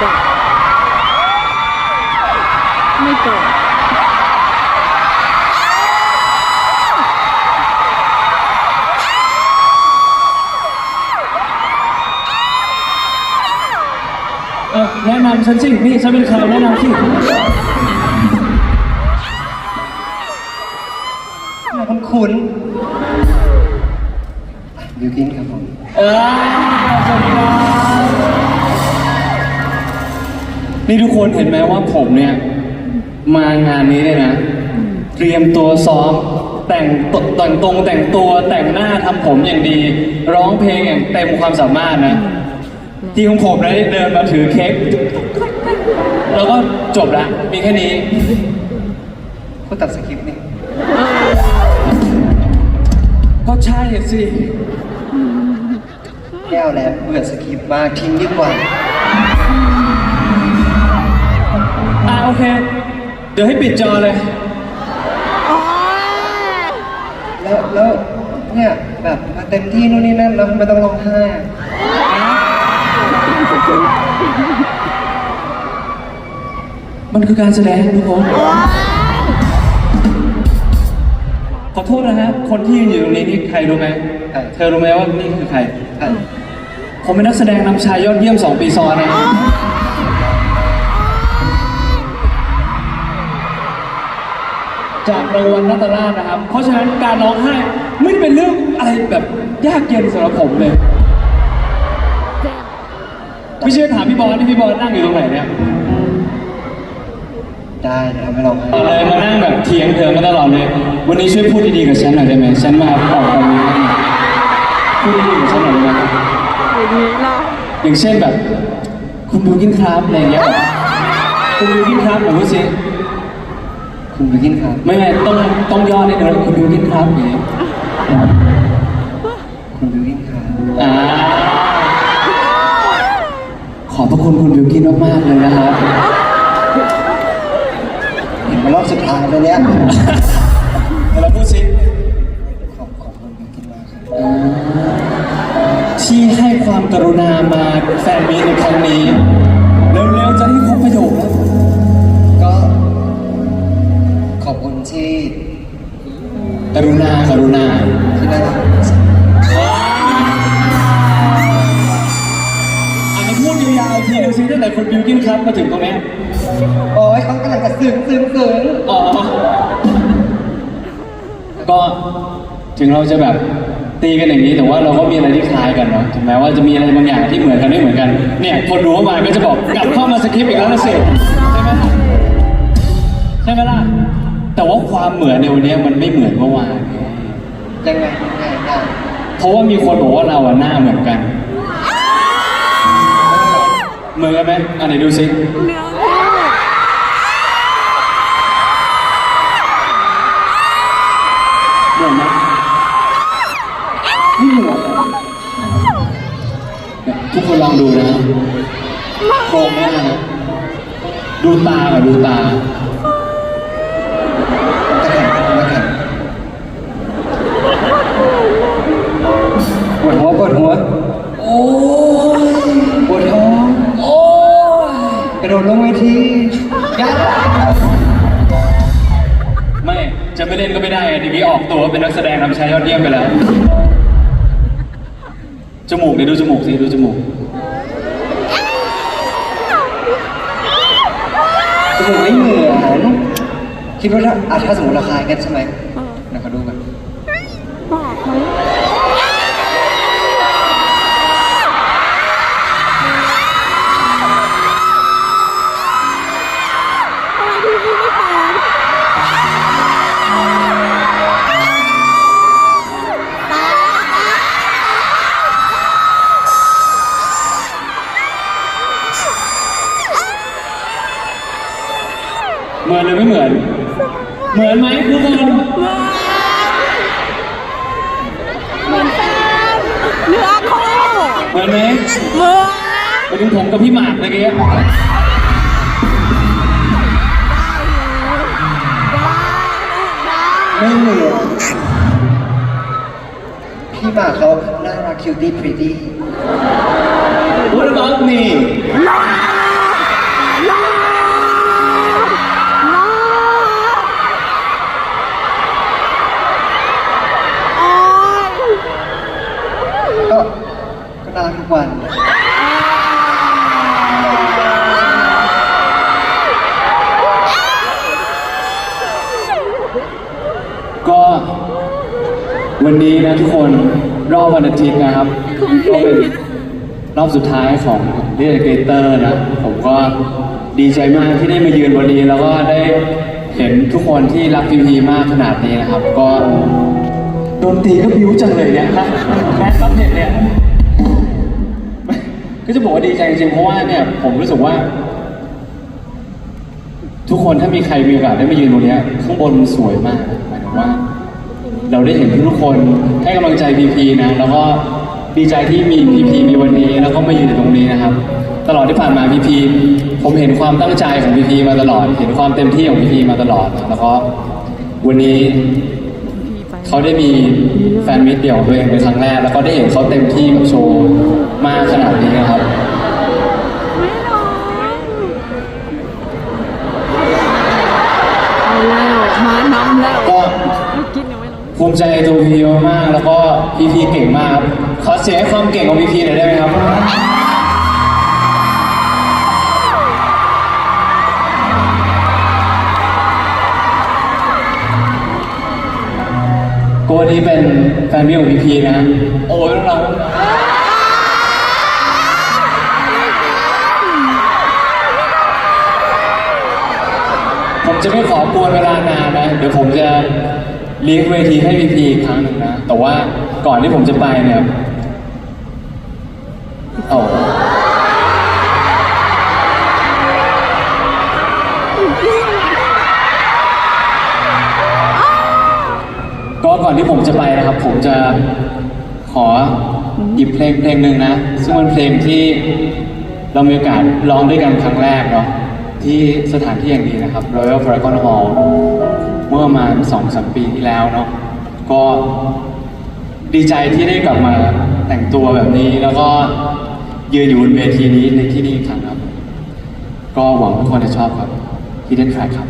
ตอบไม่ตอบเออแนะนำฉันสินี่ฉันเป็นใครแนะนำสิคุณคุณบิวกินครับผมเออสวัสดีครับ นี่ทุกคนเห็นไหมว่าผมเนี่ย มางานนี้เลยนะ เตรียมตัวซ้อม แต่งตแต่งตรงแต่งตัวแต่งหน้าทำผมอย่างดี ร้องเพลงอย่างเต็มความสามารถนะ ที่ของผมนะเดินมาถือเค้กแล้วก็จบละมีแค่นี้ผู้ตัดสคริปต์นี่ก็ใช่สิแก้วแล้วเบื่อสคริปต์มากทิ้งดีกว่า โอเค เดี๋ยวให้ปิดจอเลย แล้วแล้วเนี่ยแบบมาเต็มที่นู่นนี่นั่นแล้วทำไมต้องร้องไห้อะมันคือการแสดงทุกคนขอโทษนะฮะ คนที่ยืนอยู่ตรงนี้นี่ใครรู้ไหมเธอรู้ไหมว่านี่คือใคร อะผมเป็นนักแสดงนำชายยอดเยี่ยม 2 ปีซ้อนนะ จากรางวัลนัตราชนะครับ เพราะฉะนั้นการร้องไห้ไม่ได้เป็นเรื่องอะไรแบบยากเย็นสำหรับผมเลยไม่เชื่อถามพี่บอลที่พี่บอลนั่งอยู่ตรงไหนเนี่ยได้เดี๋ยวไม่ร้องไห้เอาเลยมานั่งแบบเถียงเถิงกันตลอดเลย วันนี้ช่วยพูดดีๆกับฉันหน่อยได้ไหมฉันมาตอบคำนี้พูดดีๆกับฉันหน่อยได้ไหมอย่างนี้ล่ะอย่างเช่นแบบ คุณบิวกินครับอะไรอย่างเงี้ยแบบคุณบิวกินครับหรือว่าสิ คุณบิวกินครับไม่ไม่ต้องต้องย่อนิดนึงคุณบิวกินครับอย่างเงี้ยคุณบิวกินครับอ่าขอบพระคุณคุณบิวกินมากๆเลยนะครับเห็นมารอบสุดท้ายแล้วเนี่ยเดี๋ยวเราพูดสิขอบขอบคุณบิวกินมากครับอ่าที่ให้ความกรุณามาแฟนมีตในครั้งนี้ กรุณากรุณาที่น่ารักอันนี้พูดยาวๆทีนึงซิตั้งแต่คุณบิวกินครับมาถึงตรงเนี้ยโอ้ยเขากำลังจะซึ้งซึ้งซึ้งอ๋อ ก็ถึงเราจะแบบตีกันอย่างนี้แต่ว่าเราก็มีอะไรที่คล้ายกันเนาะถึงแม้ว่าจะมีอะไรบางอย่างที่เหมือนกันไม่เหมือนกัน เนี่ยคนดูเข้ามาก็จะบอกกลับเข้ามาสคริปต์อีกแล้วนะสิใช่ไหมล่ะใช่ไหมล่ะ แต่ว่าความเหมือนในวันนี้มันไม่เหมือนเมื่อวานไงยังไงยังไงยังไงเพราะว่ามีคนบอกว่าเราอะหน้าเหมือนกัน เหมือนกันไหมอันไหนดูสิเนื้อคู่เหมือนไหมไม่เหมือนเนี่ยทุกคนลองดูนะโครงหน้านะดูตากับดูตา ไม่จะไม่เล่นก็ไม่ได้ไงทีนี้ออกตัวเป็นนักแสดงนำชายยอดเยี่ยมไปแล้ว จมูกเดี๋ยวดูจมูกสิดูจมูก จมูกไม่เหมือนคิดว่าถ้าอะถ้าสมมติราคายกันใช่ไหมเดี๋ยวขอดูกัน บอกไหมทำไม เหมือนหรือไม่เหมือน เหมือนไหมทุกคนเหมือนแฟนเนื้อคู่เหมือนไหมเหมือนไปถึงผมกับพี่หมากเมื่อกี้ไม่เหมือนพี่หมากเขาน่ารักคิวตี้พรีตี้ What about me วันนี้นะทุกคนรอบวันอาทิตย์นะครับก็เป็นรอบสุดท้ายของเรียเกเตอร์นะ ผมก็ดีใจมากที่ได้มายืนวันนี้แล้วก็ได้เห็นทุกคนที่รักพีพีมากขนาดนี้นะครับ ก็ดนตรีก็บิ้วจังเลยเนี่ยนะแมสซับเน็ตเนี่ยก็จะบอกว่าดีใจจริงๆเพราะว่าเนี่ยผมรู้สึกว่า ทุกคนถ้ามีใครมีโอกาสได้มายืนตรงนี้ข้างบนสวยมากหมายถึงว่า เราได้เห็นทุกคนให้กำลังใจพีพีนะ แล้วก็ดีใจที่มีพีพีมีวันนี้ แล้วก็มาอยู่ตรงนี้นะครับ ตลอดที่ผ่านมาพีพีผมเห็นความตั้งใจของพีพีมาตลอด เห็นความเต็มที่ของพีพีมาตลอด แล้วก็วันนี้เขาได้มีแฟนมิตรเดี่ยวของตัวเองเป็นครั้งแรก แล้วก็ได้เห็นเขาเต็มที่กับโชว์มากขนาดนี้นะครับ ไม่ร้องเอาแล้วมาน้ำแล้ว ก็ ไม่กินยังไม่ร้อง ภูมิใจในตัวพีพีมาก แล้วก็พีพีเก่งมากครับขอเสียงให้ความเก่งของพีพีหน่อยได้ไหมครับ โกนี้เป็นแฟนพี่ของพีพีนะ โอ้ยน้องผมจะไม่ขอกวนเวลานานนะ เดี๋ยวผมจะ ลี้ยงเวทีให้พีพีอีกครั้งหนึ่งนะ แต่ว่าก่อนที่ผมจะไปเนี่ยโอ้ก็ก่อนที่ผมจะไปนะครับ ผมจะขอหยิบเพลงเพลงหนึ่งนะ ซึ่งเป็นเพลงที่เรามีโอกาสร้องด้วยกันครั้งแรกเนาะที่สถานที่อย่างนี้นะครับ Royal Paragon Hall เมื่อมาสองสามปีที่แล้วเนาะก็ดีใจที่ได้กลับมาแต่งตัวแบบนี้แล้วก็ยืนอยู่บนเวทีนี้ในที่นี่อีกครั้งครับ ก็หวังทุกคนจะชอบครับ Hidden Track ครับ